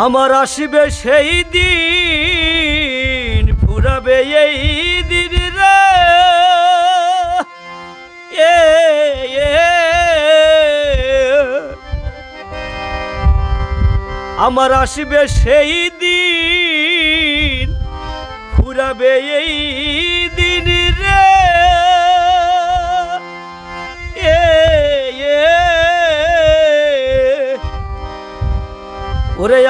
আমার আসবে সেই দিন ফুরাবে এই দিন রে। আমার আসবে সেই দিন ফুরাবে এই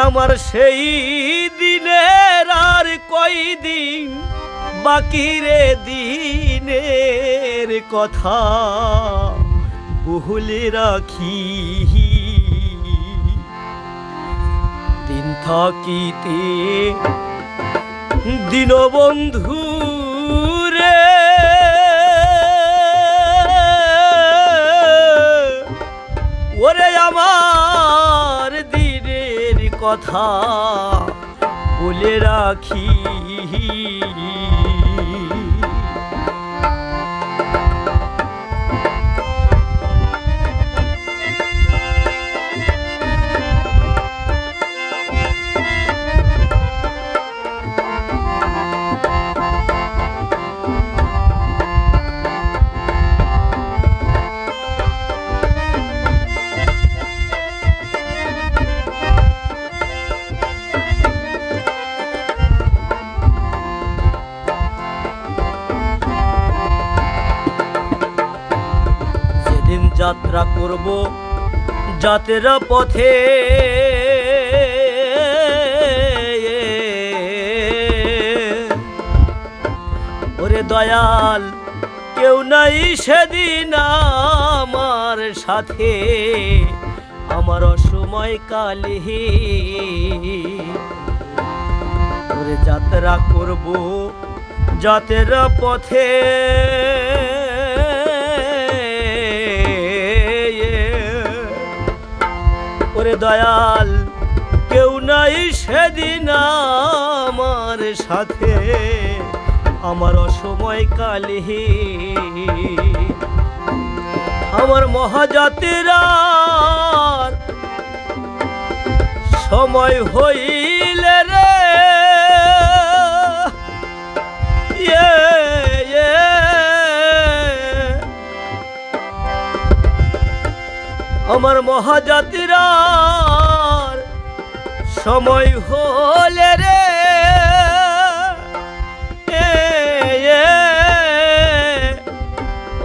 আমার সেই দিনের আর কয়দিন বাকি রে দিনের কথা। বহুলে রাখি। দিন থাকিতে দীনবন্ধু রে। ওরে আমার দিনের কথা বলে রাখি। যাত্রা করব যাত্রা পথে। ওরে দয়াল, কেউ নাই সেদিন আমার সাথে। আমার অসময় কালে ওরে যাত্রা করব যাত্রা পথে। ওরে দয়াল কেউ নাই সেদিন আমার সাথে। আমার অসময় কালহি। আমার মহাজাতিরা সময় হইলে আমার মহাজাতির, সময় হলে রে।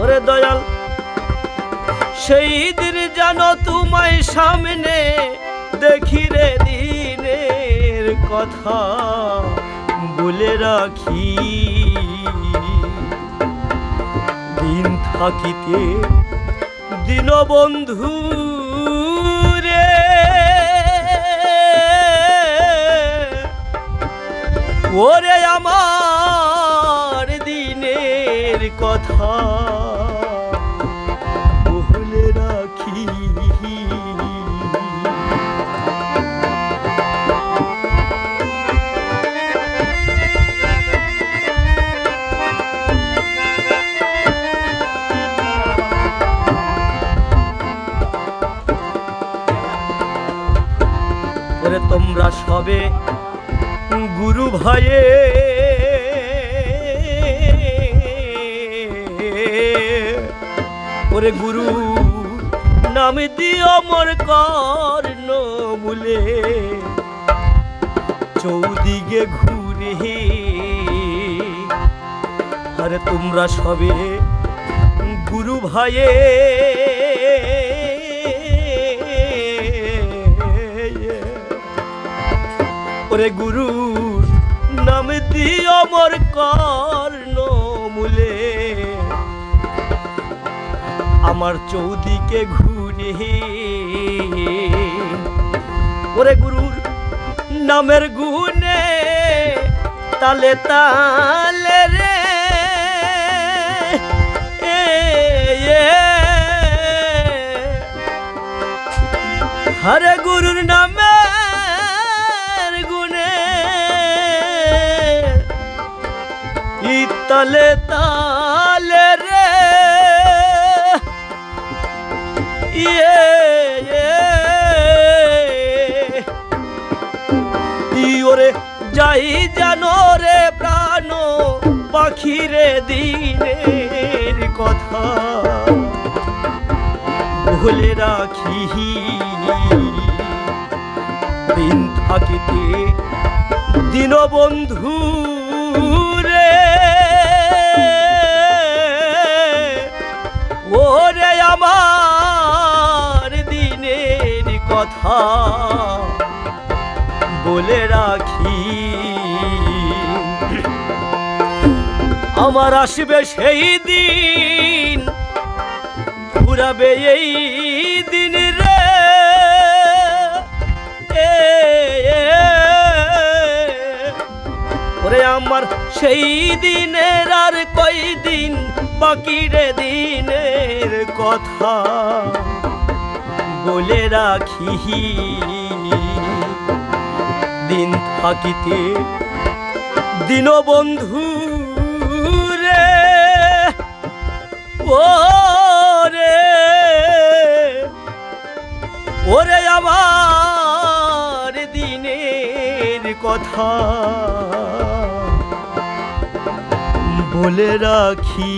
ওরে দয়াল, সেই দিন যেন তোমায় সামনে দেখি রে দিনের কথা বলে রাখি। দিন থাকিতে দীনবন্ধু রে সবে গুরু ভয়ে। ওরে গুরু, নাম দিও মোর কর্ণ বলে চৌদিকে ঘুরে আরে তোমরা সবে গুরু ভাইয়ে ওরে গুরু, নাম দিও মোর কর্ণ মূলে আমার চৌদিকে ঘুরে ওরে গুরুর নামের গুনে তালে তালে রে। হরে গুরুর নামের ইতালে তালে রে। ইয়ে ইয়ে। নাই জানো রে প্রাণ, পাখিরে দিনের কথা। ভুলে রাখি দিন থাকিতে। দীনবন্ধু ওরে আমার দিনের কথা বলে রাখি। আমার আসবে সেই দিন ফুরাবে এই দিন রে। ওরে আমার সেই দিনের আর কই দিন বাকি রে দিনের কথা বলে রাখি দিন থাকিতে দীনবন্ধু রে ও রে, ওরে আমার দিনের কথা বলে রাখি